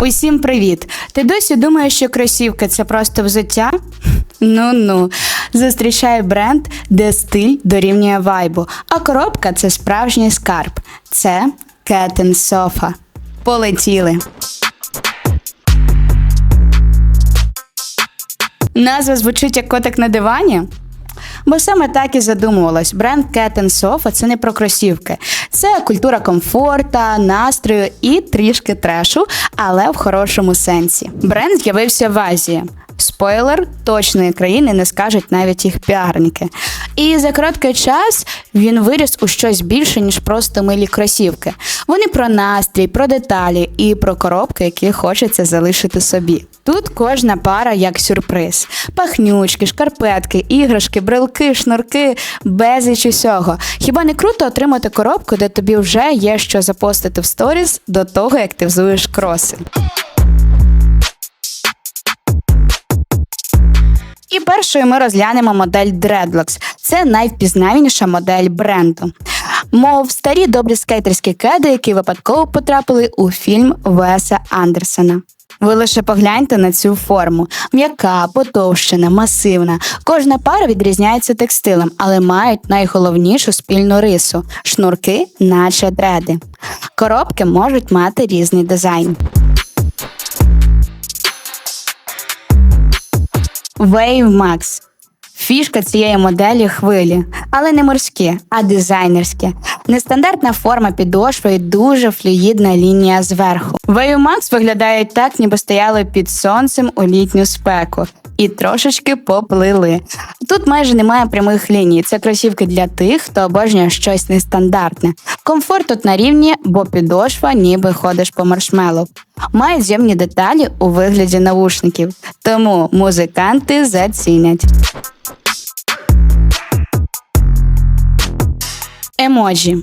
Усім привіт! Ти досі думаєш, що кросівки це просто взуття? Ну ну, зустрічай бренд, де стиль дорівнює вайбу, а коробка це справжній скарб. Це Cat Sofa. Полетіли. Назва звучить як котик на дивані. Бо саме так і задумувалось. Бренд Cat Sofa – це не про кросівки. Це культура комфорта, настрою і трішки трешу, але в хорошому сенсі. Бренд з'явився в Азії. Спойлер, точної країни не скажуть навіть їх піарники. І за короткий час він виріс у щось більше, ніж просто милі кросівки. Вони про настрій, про деталі і про коробки, які хочеться залишити собі. Тут кожна пара як сюрприз: пахнючки, шкарпетки, іграшки, брелки, шнурки, безліч усього. Хіба не круто отримати коробку, де тобі вже є що запостити в сторіс до того, як ти взуєш кроси? І першою ми розглянемо модель Dreadlocks. Це найвпізнаваніша модель бренду. Мов старі добрі скейтерські кеди, які випадково потрапили у фільм Веса Андерсона. Ви лише погляньте на цю форму: м'яка, потовщена, масивна. Кожна пара відрізняється текстилем, але мають найголовнішу спільну рису шнурки, наче дреди. Коробки можуть мати різний дизайн. Wave Max. Фішка цієї моделі хвилі, але не морські, а дизайнерські. Нестандартна форма підошви і дуже флюїдна лінія зверху. WaveMax виглядають так, ніби стояли під сонцем у літню спеку. І трошечки поплили. Тут майже немає прямих ліній. Це кросівки для тих, хто обожнює щось нестандартне. Комфорт тут на рівні, бо підошва ніби ходиш по маршмелу. Мають з'ємні деталі у вигляді навушників, тому музиканти зацінять. Емоджі.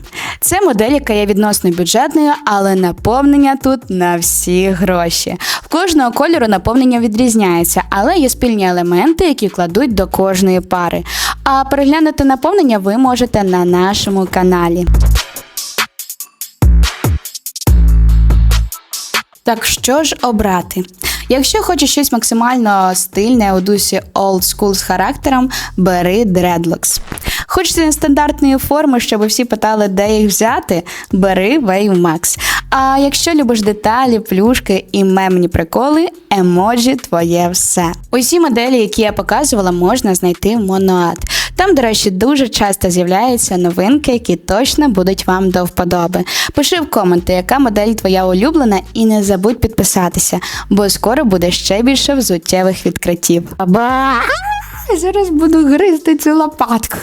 Це модель, яка є відносно бюджетною, але наповнення тут на всі гроші. В кожного кольору наповнення відрізняється, але є спільні елементи, які кладуть до кожної пари. А переглянути наповнення ви можете на нашому каналі. Так що ж обрати? Якщо хочеш щось максимально стильне у дусі old school з характером, бери Dreadlocks. Хочете нестандартної форми, щоб всі питали, де їх взяти, бери Wave Max. А якщо любиш деталі, плюшки і мемні приколи, емоджі твоє все. Усі моделі, які я показувала, можна знайти в Monoat. Там, до речі, дуже часто з'являються новинки, які точно будуть вам до вподоби. Пиши в коменти, яка модель твоя улюблена, і не забудь підписатися, бо скоро буде ще більше взуттєвих відкриттів. Ба! Зараз буду гризти цю лопатку.